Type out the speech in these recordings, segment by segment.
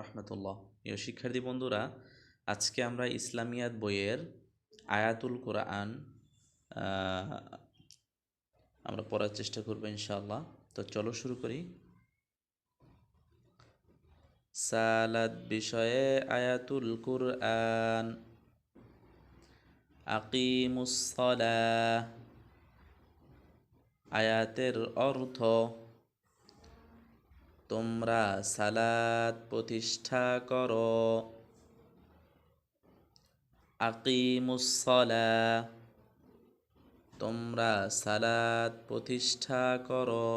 রহমতুল্লাহ। প্রিয় শিক্ষার্থী বন্ধুরা, আজকে আমরা ইসলামিয়াত বইয়ের আয়াতুল কোরআন আমরা পড়ার চেষ্টা করব ইনশাআল্লাহ। তো চলো শুরু করি। সালাদ বিষয়ে আয়াতুল কুরআন। আকিমুসসালাহ আয়াতের অর্থ তোমরা সালাত প্রতিষ্ঠা করো। আকিমুসসালাহ তোমরা সালাত প্রতিষ্ঠা করো।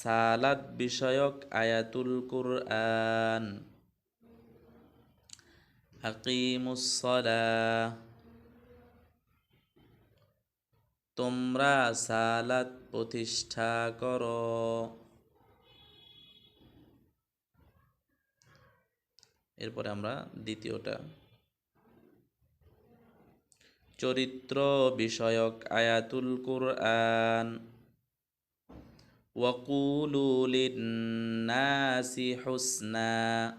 সালাত বিষয়ক আয়াতুল কুরআন। আকিমুসসালাহ তোমরা সালাত প্রতিষ্ঠা করো। এরপরে আমরা দ্বিতীয়টা। চরিত্র বিষয়ক আয়াতুল কুরআন। লিন্নাসি হুসনা।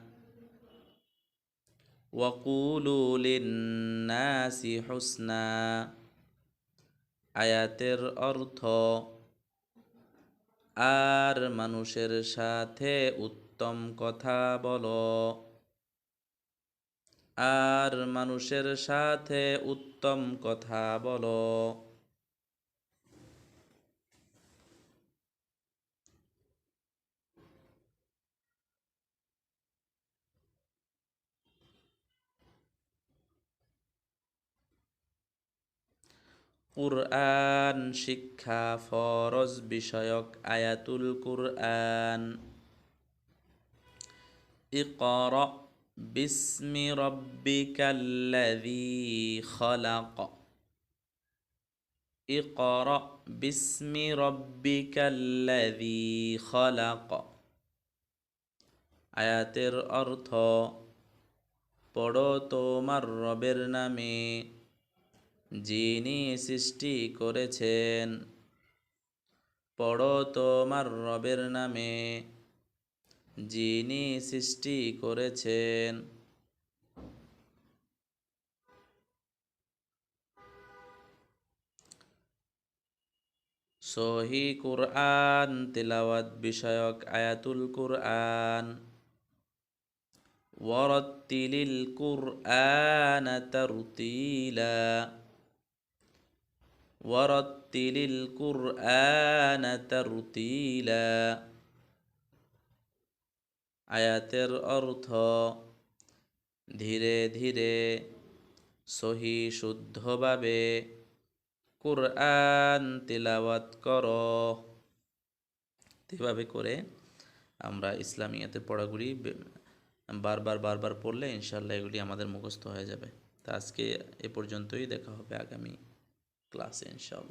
লিন্নাসি হুসনা। আয়াতের অর্থ আর মানুষের সাথে উত্তম কথা বলো। আর মানুষের সাথে উত্তম কথা বলো। কুরআন শিক্ষা, ফরজ বিষয়ক আয়াতুল কুরআন ইকরা বিস্মি রব্বিকাল্লাযী খলাক। ইকরা বিস্মি রব্বিকাল্লাযী খলাক। আয়াতের অর্থ, পড়ো তোমার রবের নামে। যিনি সৃষ্টি করেছেন, পড়ো তোমার রবের নামে। যিনি সৃষ্টি করেছেন। সহি কুরআন, তেলাওয়াত বিষয়ক আয়াতুল কুরআন। ওয়ারাত্তিলিল কুরআন তারতিলা। ورتل القرآن ترتيلا আয়াতের অর্থ ধীরে ধীরে সহি শুদ্ধভাবে কুরআন তিলাওয়াত করো এভাবে করে আমরা ইসলামিয়াতে পড়াগুলি বে- বারবার বারবার পড়লে ইনশাল্লাহ এগুলি আমাদের মুখস্থ হয়ে যাবে তা আজকে এ পর্যন্তই দেখা হবে আগামী ক্লাসে ইনশাল্লাহ